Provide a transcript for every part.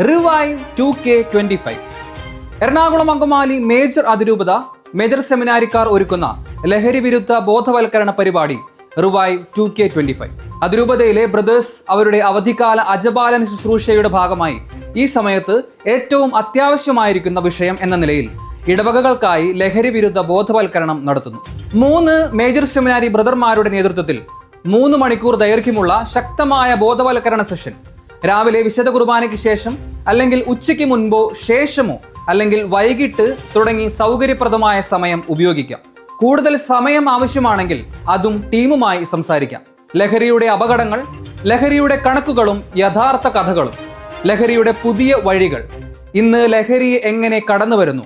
Revive two K twenty five Ernakulam Angamaly major അതിരൂപത major സെമിനാരിക്കാർ ഒരുക്കുന്ന ലഹരി വിരുദ്ധ ബോധവൽക്കരണ പരിപാടി revive two K twenty five അതിരൂപതയിലെ ബ്രദേഴ്സ് അവരുടെ അവധിക്കാല അജപാലന ശുശ്രൂഷയുടെ ഭാഗമായി ഈ സമയത്ത് ഏറ്റവും അത്യാവശ്യമായിരിക്കുന്ന വിഷയം എന്ന നിലയിൽ ഇടവകകൾക്കായി ലഹരി വിരുദ്ധ ബോധവൽക്കരണം നടത്തുന്നു. മൂന്ന് മേജർ സെമിനാരി ബ്രദർമാരുടെ നേതൃത്വത്തിൽ മൂന്ന് മണിക്കൂർ ദൈർഘ്യമുള്ള ശക്തമായ ബോധവൽക്കരണ സെഷൻ രാവിലെ വിശുദ്ധ കുർബാനയ്ക്ക് ശേഷം അല്ലെങ്കിൽ ഉച്ചയ്ക്ക് മുൻപോ ശേഷമോ അല്ലെങ്കിൽ വൈകിട്ട് തുടങ്ങി സൗകര്യപ്രദമായ സമയം ഉപയോഗിക്കാം. കൂടുതൽ സമയം ആവശ്യമാണെങ്കിൽ അതും ടീമുമായി സംസാരിക്കാം. ലഹരിയുടെ അപകടങ്ങൾ ലഹരിയുടെ കണക്കുകളും യഥാർത്ഥ കഥകളും ലഹരിയുടെ പുതിയ വഴികൾ. ഇന്ന് ലഹരി എങ്ങനെ കടന്നു വരുന്നു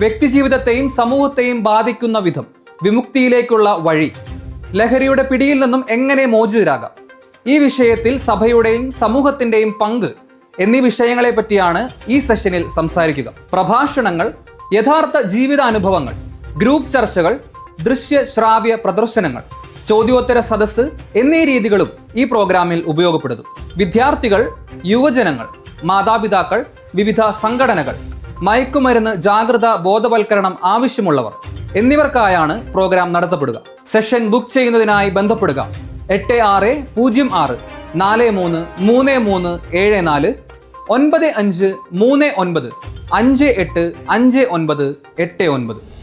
വ്യക്തിജീവിതത്തെയും സമൂഹത്തെയും ബാധിക്കുന്ന വിധം വിമുക്തിയിലേക്കുള്ള വഴി. ലഹരിയുടെ പിടിയിൽ നിന്നും എങ്ങനെ മോചിതരാകാം? ഈ വിഷയത്തിൽ സഭയുടെയും സമൂഹത്തിന്റെയും പങ്ക് എന്നീ വിഷയങ്ങളെ പറ്റിയാണ് ഈ സെഷനിൽ സംസാരിക്കുക. പ്രഭാഷണങ്ങൾ യഥാർത്ഥ ജീവിതാനുഭവങ്ങൾ ഗ്രൂപ്പ് ചർച്ചകൾ ദൃശ്യ ശ്രാവ്യ പ്രദർശനങ്ങൾ ചോദ്യോത്തര സദസ്സ് എന്നീ രീതികളും ഈ പ്രോഗ്രാമിൽ ഉപയോഗപ്പെടുത്തും വിദ്യാർത്ഥികൾ യുവജനങ്ങൾ മാതാപിതാക്കൾ വിവിധ സംഘടനകൾ മയക്കുമരുന്ന് ജാഗ്രത ബോധവൽക്കരണം ആവശ്യമുള്ളവർ എന്നിവർക്കായാണ് പ്രോഗ്രാം നടത്തപ്പെടുക. സെഷൻ ബുക്ക് ചെയ്യുന്നതിനായി ബന്ധപ്പെടുക. എട്ട് ആറ് പൂജ്യം ആറ് നാല് മൂന്ന് മൂന്ന് മൂന്ന് ഏഴ് നാല് ഒൻപത് അഞ്ച് മൂന്ന് ഒൻപത് അഞ്ച് എട്ട് അഞ്ച് ഒൻപത് എട്ട് ഒൻപത്.